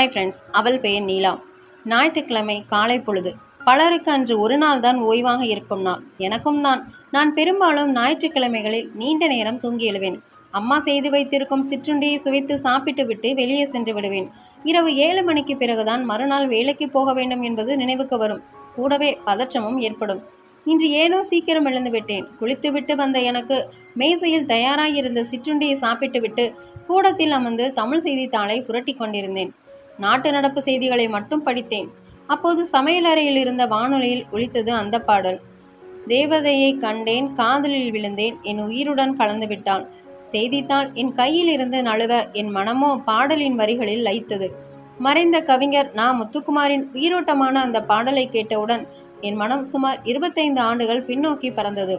Hi friends அவள் பெயர் நீலா. ஞாயிற்றுக்கிழமை காலை பொழுது. பலருக்கு அன்று ஒரு நாள் தான் ஓய்வாக இருக்கும் நாள். எனக்கும் தான். நான் பெரும்பாலும் ஞாயிற்றுக்கிழமைகளில் நீண்ட நேரம் தூங்கி எழுவேன். அம்மா செய்து வைத்திருக்கும் சிற்றுண்டியை சுவைத்து சாப்பிட்டு விட்டு வெளியே சென்று விடுவேன். இரவு ஏழு மணிக்கு பிறகுதான் மறுநாள் வேலைக்கு போக வேண்டும் என்பது நினைவுக்கு வரும். கூடவே பதற்றமும் ஏற்படும். இன்று ஏனோ சீக்கிரம் எழுந்து விட்டேன். குளித்துவிட்டு வந்த எனக்கு மேசையில் தயாராகியிருந்த சிற்றுண்டியை சாப்பிட்டுவிட்டு கூடத்தில் அமர்ந்து தமிழ் செய்தித்தாளை புரட்டி கொண்டிருந்தேன். நாட்டு நடப்பு செய்திகளை மட்டும் படித்தேன். அப்போது சமையலறையில் இருந்த வானொலியில் ஒழித்தது அந்த பாடல். தேவதையை கண்டேன் காதலில் விழுந்தேன் என் உயிருடன் கலந்துவிட்டான் செய்தித்தாள் என் கையில் இருந்து நழுவ என் மனமோ பாடலின் வரிகளில் லயித்தது. மறைந்த கவிஞர் நா. முத்துக்குமாரின் உயிரோட்டமான அந்த பாடலை கேட்டவுடன் என் மனம் சுமார் இருபத்தைந்து ஆண்டுகள் பின்னோக்கி பறந்தது.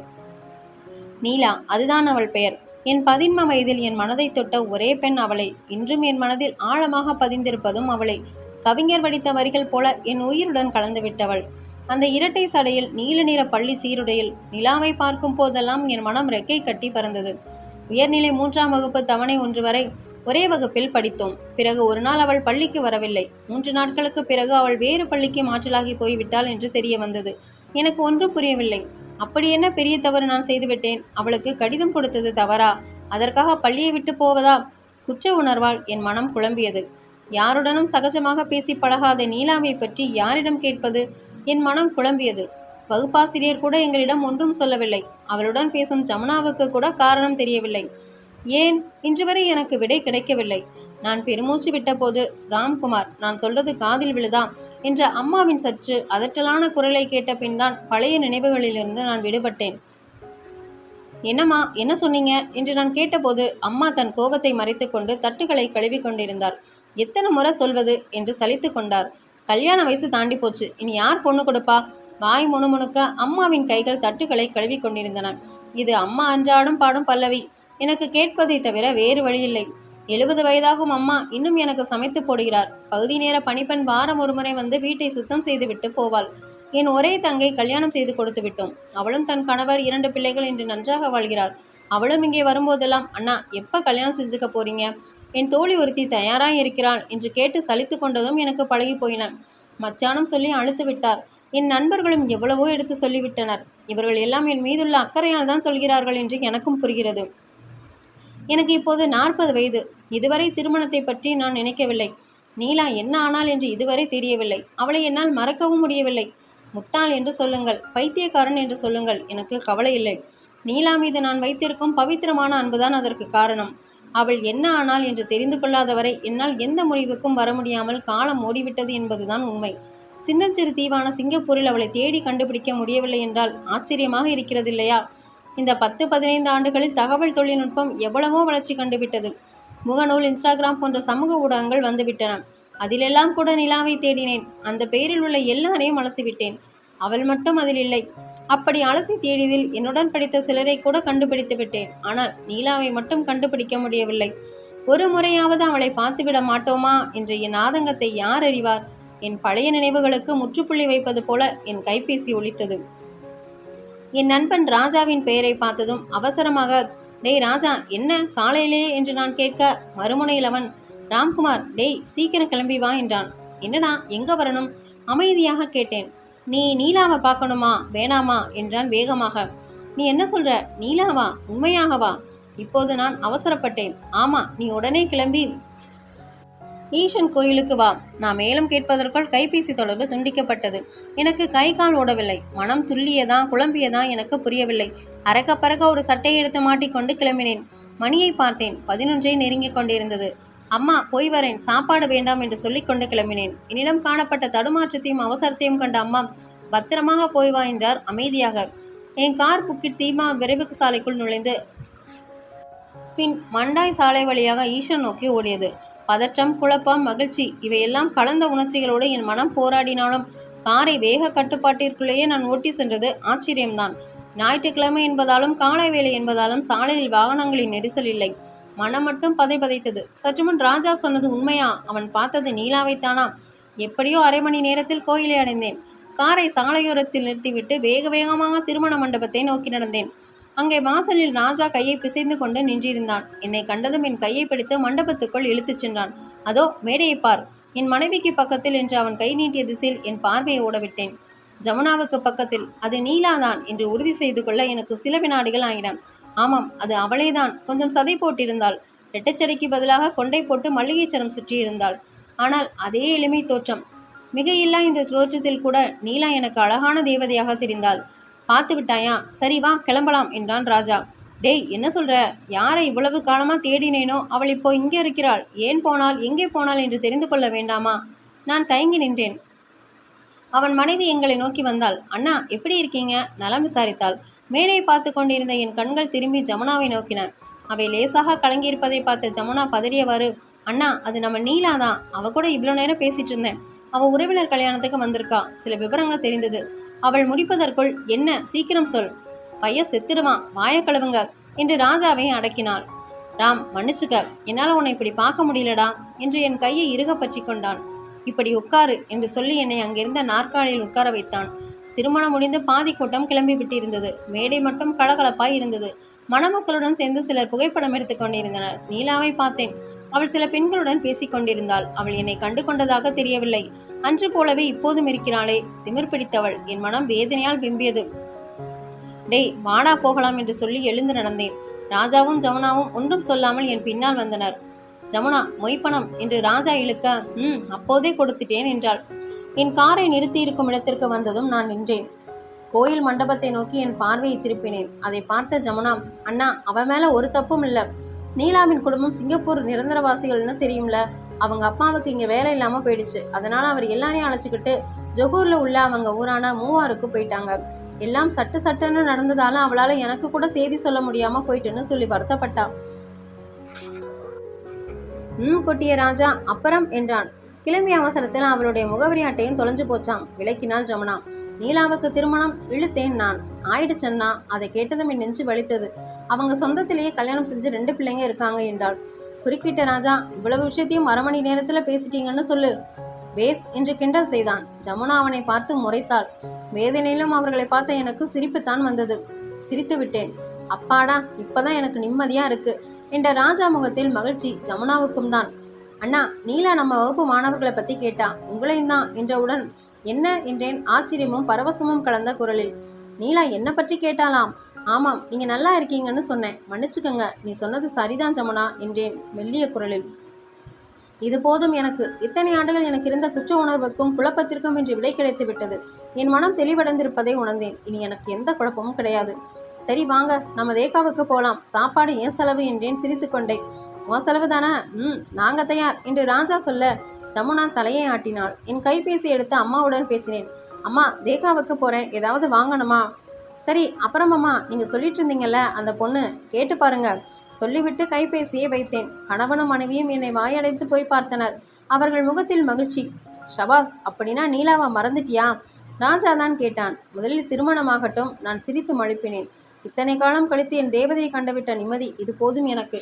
நீலா அதுதான் அவள் பெயர். என் பதின்ம வயதில் என் மனதை தொட்ட ஒரே பெண் அவளை. இன்றும் என் மனதில் ஆழமாக பதிந்திருப்பதும் அவளை. கவிஞர் வடித்த வரிகள் போல என் உயிருடன் கலந்துவிட்டவள். அந்த இரட்டை சடையில் நீல நிற பள்ளி சீருடையில் நிலாவை பார்க்கும் போதெல்லாம் என் மனம் ரெக்கை கட்டி பறந்தது. உயர்நிலை மூன்றாம் வகுப்பு தவணை ஒன்று வரை ஒரே வகுப்பில் படித்தோம். பிறகு ஒரு நாள் அவள் பள்ளிக்கு வரவில்லை. மூன்று நாட்களுக்கு பிறகு அவள் வேறு பள்ளிக்கு மாற்றலாகி போய்விட்டாள் என்று தெரிய வந்தது. எனக்கு ஒன்றும் புரியவில்லை. அப்படி என்ன பெரிய தவறு நான் செய்துவிட்டேன் அவளுக்கு கடிதம் கொடுத்தது தவறா? அதற்காக பள்ளியை விட்டு போவதா? குற்ற உணர்வால் என் மனம் குழம்பியது. யாருடனும் சகஜமாக பேசி பழகாத நீலாவை பற்றி யாரிடம் கேட்பது? என் மனம் குழம்பியது. வகுப்பாசிரியர் கூட எங்களிடம் ஒன்றும் சொல்லவில்லை. அவளுடன் பேசும் ஜமுனாவுக்கு கூட காரணம் தெரியவில்லை. ஏன்? இன்று வரை எனக்கு விடை கிடைக்கவில்லை. நான் பெருமூச்சு விட்டபோது ராம்குமார் நான் சொல்றது காதில் விழுதா என்ற அம்மாவின் சற்று அதட்டலான குரலை கேட்ட பின்தான் பழைய நினைவுகளிலிருந்து நான் விடுபட்டேன். என்னம்மா என்ன சொன்னீங்க? என்று நான் கேட்டபோது அம்மா தன் கோபத்தை மறைத்துக்கொண்டு தட்டுகளை கழுவி கொண்டிருந்தார். எத்தனை முறை சொல்வது? என்று சலித்து கொண்டார். கல்யாண வயசு தாண்டி போச்சு. இனி யார் பொண்ணு கொடுப்பா? வாய் முணுமுணுக்க அம்மாவின் கைகள் தட்டுகளை கழுவி கொண்டிருந்தன. இது அம்மா அன்றாடும் பாடும் பல்லவி. எனக்கு கேட்பதை தவிர வேறு வழியில்லை. எழுபது வயதாகும் அம்மா இன்னும் எனக்கு சமைத்து போடுகிறார். பகுதி நேர பணிப்பெண் வாரம் ஒரு முறை வந்து வீட்டை சுத்தம் செய்துவிட்டு போவாள். என் ஒரே தங்கை கல்யாணம் செய்து கொடுத்து விட்டோம். அவளும் தன் கணவர் இரண்டு பிள்ளைகள் என்று நன்றாக வாழ்கிறார் அவளும் இங்கே வரும்போதெல்லாம் அண்ணா எப்போ கல்யாணம் செஞ்சுக்க போறீங்க? என் தோழி ஒருத்தி தயாராக இருக்கிறாள் என்று கேட்டு சலித்து கொண்டதும் எனக்கு பழகி போயின. மச்சானம் சொல்லி அழுத்து விட்டார். என் நண்பர்களும் எவ்வளவோ எடுத்து சொல்லிவிட்டனர். இவர்கள் எல்லாம் என் மீதுள்ள அக்கறையால் தான் சொல்கிறார்கள் என்று எனக்கும் புரிகிறது. எனக்கு இப்போது நாற்பது வயது. இதுவரை திருமணத்தை பற்றி நான் நினைக்கவில்லை. நீலா என்ன ஆனாள் என்று இதுவரை தெரியவில்லை. அவளை என்னால் மறக்கவும் முடியவில்லை. முட்டாள் என்று சொல்லுங்கள் பைத்தியக்காரன் என்று சொல்லுங்கள் எனக்கு கவலை இல்லை நீலா மீது நான் வைத்திருக்கும் பவித்திரமான அன்புதான் அதற்கு காரணம். அவள் என்ன ஆனாள் என்று தெரிந்து கொள்ளாதவரை என்னால் எந்த முடிவுக்கும் வர முடியாமல் காலம் ஓடிவிட்டது என்பதுதான் உண்மை. சின்னச்சிறு தீவான சிங்கப்பூரில் அவளை தேடி கண்டுபிடிக்க முடியவில்லை என்றால் ஆச்சரியமாக இருக்கிறது இல்லையா? இந்த பத்து பதினைந்து ஆண்டுகளில் தகவல் தொழில்நுட்பம் எவ்வளவோ வளர்ச்சி கண்டுவிட்டது. முகநூல் இன்ஸ்டாகிராம் போன்ற சமூக ஊடகங்கள் வந்துவிட்டன. அதிலெல்லாம் கூட நிலாவை தேடினேன். அந்த பெயரில் உள்ள எல்லாரையும் அலசிவிட்டேன். அவள் மட்டும் அதில் இல்லை. அப்படி அலசி தேடியதில் என்னுடன் படித்த சிலரை கூட கண்டுபிடித்து விட்டேன். ஆனால் நீலாவை மட்டும் கண்டுபிடிக்க முடியவில்லை. ஒரு முறையாவது அவளை பார்த்துவிட மாட்டோமா என்ற என் ஆதங்கத்தை யார் அறிவார்? என் பழைய நினைவுகளுக்கு முற்றுப்புள்ளி வைப்பது போல என் கைபேசி ஒழித்தது என் நண்பன் ராஜாவின் பெயரை பார்த்ததும் அவசரமாக டேய் ராஜா என்ன? காலையிலே? என்று நான் கேட்க மறுமுனையில் அவன் ராம்குமார் டேய் சீக்கிரம் கிளம்பி வா என்றான். என்னடா எங்க வரணும்? அமைதியாக கேட்டேன். நீ நீலாவை பார்க்கணுமா? வேணாமா? என்றான் வேகமாக. நீ என்ன சொல்ற? நீலாவா? உண்மையாகவா? இப்போது நான் அவசரப்பட்டேன். ஆமா நீ உடனே கிளம்பி ஈஷன் கோயிலுக்கு வா. நான் மேலும் கேட்பதற்குள் கைபேசி தொடர்பு துண்டிக்கப்பட்டது. எனக்கு கை கால் ஓடவில்லை. மனம் துல்லியதா குழம்பியதா எனக்கு புரியவில்லை. அறக்க பறக்க ஒரு சட்டையை எடுத்து மாட்டிக்கொண்டு கிளம்பினேன். மணியை பார்த்தேன். பதினொன்றை நெருங்கிக் கொண்டிருந்தது. அம்மா போய் வரேன். சாப்பாடு வேண்டாம் என்று சொல்லிக்கொண்டு கிளம்பினேன். என்னிடம் காணப்பட்ட தடுமாற்றத்தையும் அவசரத்தையும் கண்ட அம்மா பத்திரமாக போய் வா என்றார் அமைதியாக. என் கார் புக்கிட் தீமா விரைவுக்கு சாலைக்குள் நுழைந்து பின் மண்டாய் சாலை வழியாக ஈஷன் நோக்கி ஓடியது. பதற்றம் குழப்பம் மகிழ்ச்சி இவையெல்லாம் கலந்த உணர்ச்சிகளோடு என் மனம் போராடினாலும் காரை வேக கட்டுப்பாட்டிற்குள்ளேயே நான் ஓட்டி சென்றது ஆச்சரியம்தான். ஞாயிற்றுக்கிழமை என்பதாலும் காலை வேலை என்பதாலும் சாலையில் வாகனங்களின் நெரிசல் இல்லை. மனம் மட்டும் பதை பதைத்தது. சற்று முன் ராஜா சொன்னது உண்மையா? அவன் பார்த்தது நீலாவைத்தானா? எப்படியோ அரை மணி நேரத்தில் கோயிலை அடைந்தேன். காரை சாலையோரத்தில் நிறுத்திவிட்டு வேக வேகமாக திருமண மண்டபத்தை நோக்கி நடந்தேன். அங்கே வாசலில் ராஜா கையை பிசைந்து கொண்டு நின்றிருந்தான். என்னை கண்டதும் என் கையை பிடித்து மண்டபத்துக்குள் இழுத்துச் சென்றான். அதோ மேடையை பார். என் மனைவிக்கு பக்கத்தில் என்று அவன் கை நீட்டிய திசையில் என் பார்வையை ஓடவிட்டேன். ஜமுனாவுக்கு பக்கத்தில். அது நீலாதான் என்று உறுதி செய்து கொள்ள எனக்கு சில வினாடிகள் ஆயின. ஆமாம் அது அவளேதான். கொஞ்சம் சதை போட்டிருந்தாள். ரெட்டச்சடைக்கு பதிலாக கொண்டை போட்டு மல்லிகை சரம் சுற்றியிருந்தாள். ஆனால் அதே எளிமை தோற்றம். மிகையில்லா இந்த தோற்றத்தில் கூட நீலா எனக்கு அழகான தேவதையாக தெரிந்தாள். பார்த்து விட்டாயா? சரி வா கிளம்பலாம் என்றான் ராஜா. டேய் என்ன சொல்ற? யாரை இவ்வளவு காலமா தேடினேனோ அவள் இப்போ இங்கே இருக்கிறாள். ஏன் போனால் எங்கே போனாள் என்று தெரிந்து கொள்ள வேண்டாமா? நான் தயங்கி நின்றேன். அவன் மனைவி எங்களை நோக்கி வந்தாள். அண்ணா எப்படி இருக்கீங்க? நலம் விசாரித்தாள். மேடையை பார்த்து கொண்டிருந்த என் கண்கள் திரும்பி ஜமுனாவை நோக்கின. அவை லேசாக கலங்கியிருப்பதை பார்த்த ஜமுனா பதறியவாறு அண்ணா அது நம்ம நீலா தான். அவ கூட இவ்வளோ நேரம் பேசிட்டு இருந்தேன். அவள் உறவினர் கல்யாணத்துக்கு வந்திருக்கா. சில விவரங்கள் தெரிந்தது. அவள் முடிப்பதற்குள் என்ன? சீக்கிரம் சொல். பையன் செத்துடுவான். வாய கழுவுங்க என்று ராஜாவை அடக்கினாள். ராம் மன்னிச்சுக்க. என்னால் உன்னை இப்படி பார்க்க முடியலடா என்று என் கையை இறுக பற்றி கொண்டான். இப்படி உட்காரு என்று சொல்லி என்னை அங்கிருந்த நாற்காலியில் உட்கார வைத்தான். திருமணம் முடிந்து பாதி கூட்டம் கிளம்பி விட்டிருந்தது. மேடை மட்டும் கலகலப்பாய் இருந்தது. மணமக்களுடன் சேர்ந்து சிலர் புகைப்படம் எடுத்துக் கொண்டிருந்தனர். நீலாவை பார்த்தேன். அவள் சில பெண்களுடன் பேசிக் கொண்டிருந்தாள் அவள் என்னை கண்டு கொண்டதாக தெரியவில்லை. அன்று போலவே இப்போதும் இருக்கிறாளே திமிர் பிடித்தவள். என் மனம் வேதனையால் விம்பியது. டேய் வாடா போகலாம் என்று சொல்லி எழுந்து நடந்தேன். ராஜாவும் ஜமுனாவும் ஒன்றும் சொல்லாமல் என் பின்னால் வந்தனர். ஜமுனா மொய்ப்பணம் என்று ராஜா இழுக்க ம் அப்போதே கொடுத்துட்டேன் என்றாள். என் காரை நிறுத்தி இருக்கும் இடத்திற்கு வந்ததும் நான் நின்றேன். கோயில் மண்டபத்தை நோக்கி என் பார்வையை திருப்பினேன். அதை பார்த்த ஜமுனா அண்ணா அவன் மேலே ஒரு தப்பும் இல்லை. நீலாவின் குடும்பம் சிங்கப்பூர் நிரந்தரவாசிகள்னு தெரியும்ல. அவங்க அப்பாவுக்கு இங்கே வேலை இல்லாமல் போயிடுச்சு. அதனால அவர் எல்லாரையும் அழைச்சிக்கிட்டு ஜொகூர்ல உள்ள அவங்க ஊரான மூவாருக்கு போயிட்டாங்க. எல்லாம் சட்டு சட்டுன்னு நடந்ததால அவளால எனக்கு கூட செய்தி சொல்ல முடியாம போயிட்டுன்னு சொல்லி வருத்தப்பட்டான் ம் கொட்டிய ராஜா அப்புறம் என்றான். கிளம்பி அவசரத்தில் அவளுடைய முகவரி அட்டையும் தொலைஞ்சு போச்சாம். விளக்கினால் ஜமுனா. நீலாவுக்கு திருமணம் இழுத்தேன் நான். ஆயிடுச்சன்னா அதை கேட்டதும் என் நெஞ்சு வலித்தது. அவங்க சொந்தத்திலேயே கல்யாணம் செஞ்சு ரெண்டு பிள்ளைங்க இருக்காங்க என்றாள். குறுக்கிட்ட ராஜா இவ்வளவு விஷயத்தையும் அரை மணி நேரத்தில் பேசிட்டீங்கன்னு சொல்லு பேஸ் என்று கிண்டல் செய்தான். ஜமுனா அவனை பார்த்து முறைத்தாள். வேதனையிலும் அவர்களை பார்த்த எனக்கு சிரிப்புத்தான் வந்தது. சிரித்து விட்டேன். அப்பாடா இப்பதான் எனக்கு நிம்மதியா இருக்கு என்ற ராஜா முகத்தில் மகிழ்ச்சி ஜமுனாவுக்கும் தான். அண்ணா நீலா நம்ம வகுப்பு மாணவர்களை பத்தி கேட்டா உங்களையும் தான் என்றவுடன் என்ன? என்றேன் ஆச்சரியமும் பரவசமும் கலந்த குரலில். நீலா என்ன பற்றி கேட்டாலாம்? ஆமாம் நீங்கள் நல்லா இருக்கீங்கன்னு சொன்னேன். மன்னிச்சுக்கங்க நீ சொன்னது சரிதான் ஜமுனா என்றேன் மெல்லிய குரலில். இது போதும் எனக்கு. இத்தனை ஆண்டுகள் எனக்கு இருந்த குற்ற உணர்வுக்கும் குழப்பத்திற்கும் இன்று விடை கிடைத்து விட்டது. என் மனம் தெளிவடைந்திருப்பதை உணர்ந்தேன். இனி எனக்கு எந்த குழப்பமும் கிடையாது. சரி வாங்க நம்ம தேக்காவுக்கு போகலாம் சாப்பாடு ஏன் செலவு என்றேன் சிரித்துக்கொண்டே உன் செலவு தானே? ம் நாங்கள் தயார். என்று ராஜா சொல்ல ஜமுனா தலையை ஆட்டினாள். என் கைபேசி எடுத்து அம்மாவுடன் பேசினேன். அம்மா தேக்காவுக்கு போகிறேன் ஏதாவது வாங்கணுமா? சரி அப்புறமாம்மா நீங்கள் சொல்லிட்டு இருந்தீங்கல்ல அந்த பொண்ணு கேட்டு பாருங்க. சொல்லிவிட்டு கைபேசியை வைத்தேன். கணவனும் மனைவியும் என்னை வாயடைத்து போய் பார்த்தனர். அவர்கள் முகத்தில் மகிழ்ச்சி. ஷபாஸ் அப்படின்னா நீலாவை மறந்துட்டியா? ராஜா தான் கேட்டான். முதலில் திருமணமாகட்டும் நான் சிரித்து மழுப்பினேன். இத்தனை காலம் கழித்து என் தேவதையை கண்டுவிட்ட நிம்மதி இது போதும் எனக்கு.